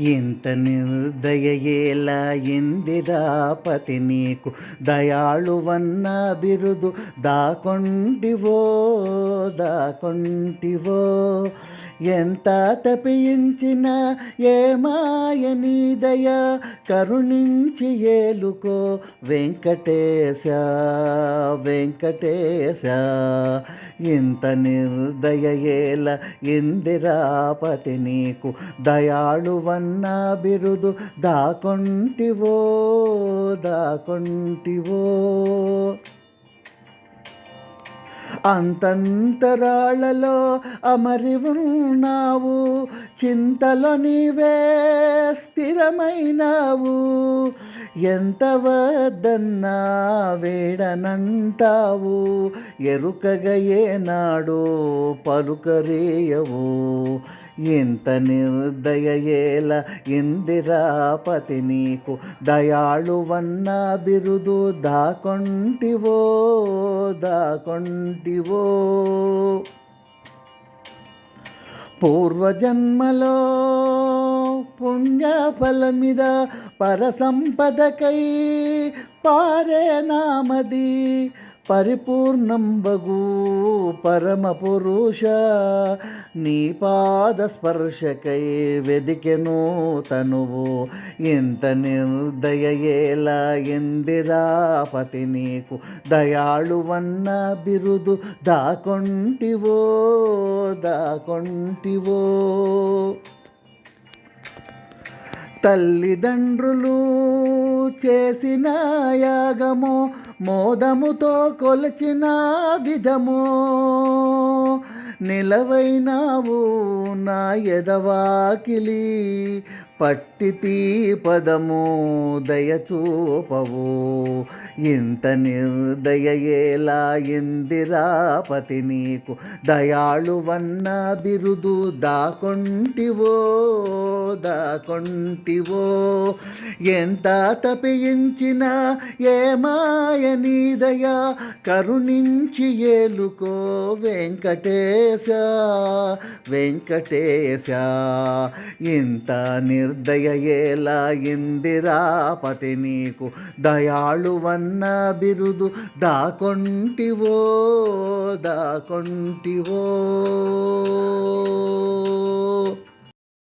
ఇంత నిర్దయేలా ఇందిరాపతి నీకు దయాళువన్న బిరుదు దాకొంటివో దాకొంటివో. ఎంత తపించిన ఏమాయ నీ దయ కరుణించి ఏలుకో. వెంకటేశ వెంకటేశ ఇంత నిర్దయేల ఇందిరాపతి నీకు దయాళువన్న బిరుదు దాకొంటివో దాకొంటివో. అంతంతరాళలో అమరి ఉన్నావు చింతలో నీవే స్థిరమైనావు. ఎంత వద్దన్నా వేడనంటావు. ఎరుకగయేనాడో పలుకరేయవు. ఇంత నిర్దయేల ఇందిరాపతి నీకు? దయాళువన్న బిరుదు దాకొంటివో దాకొంటివో. పూర్వజన్మలో పుణ్యఫలమిద పరసంపదకై పారే నామది. పరిపూర్ణంబగు పరమ పురుష నీ పాద స్పర్శకై వెదికెను తనువు. ఎంత నిర్దయేలా ఇందిరాపతి నీకు దయాళువన్న బిరుదు దాకొంటివో దాకొంటివో. తల్లిదండ్రులు చేసిన యాగము మోదముతో కొలిచిన విధము. నిలవైనావు నా ఎదవాకిలి పట్టితీ పదము దయచూపవు. ఇంత నిర్దయేలా ఇందిరాపతి నీకు దయాళువన్న బిరుదు దాకొంటివో దాకొంటివో. ఎంత తపించిన ఏమాయ నీదయ కరుణించి ఏలుకో వెంకటేశ వెంకటేశ. ఇంత నిర్దయేలా ఇందిరాపతి నీకు దయాళువన్న బిరుదు దాకొంటివో దాకొంటివో.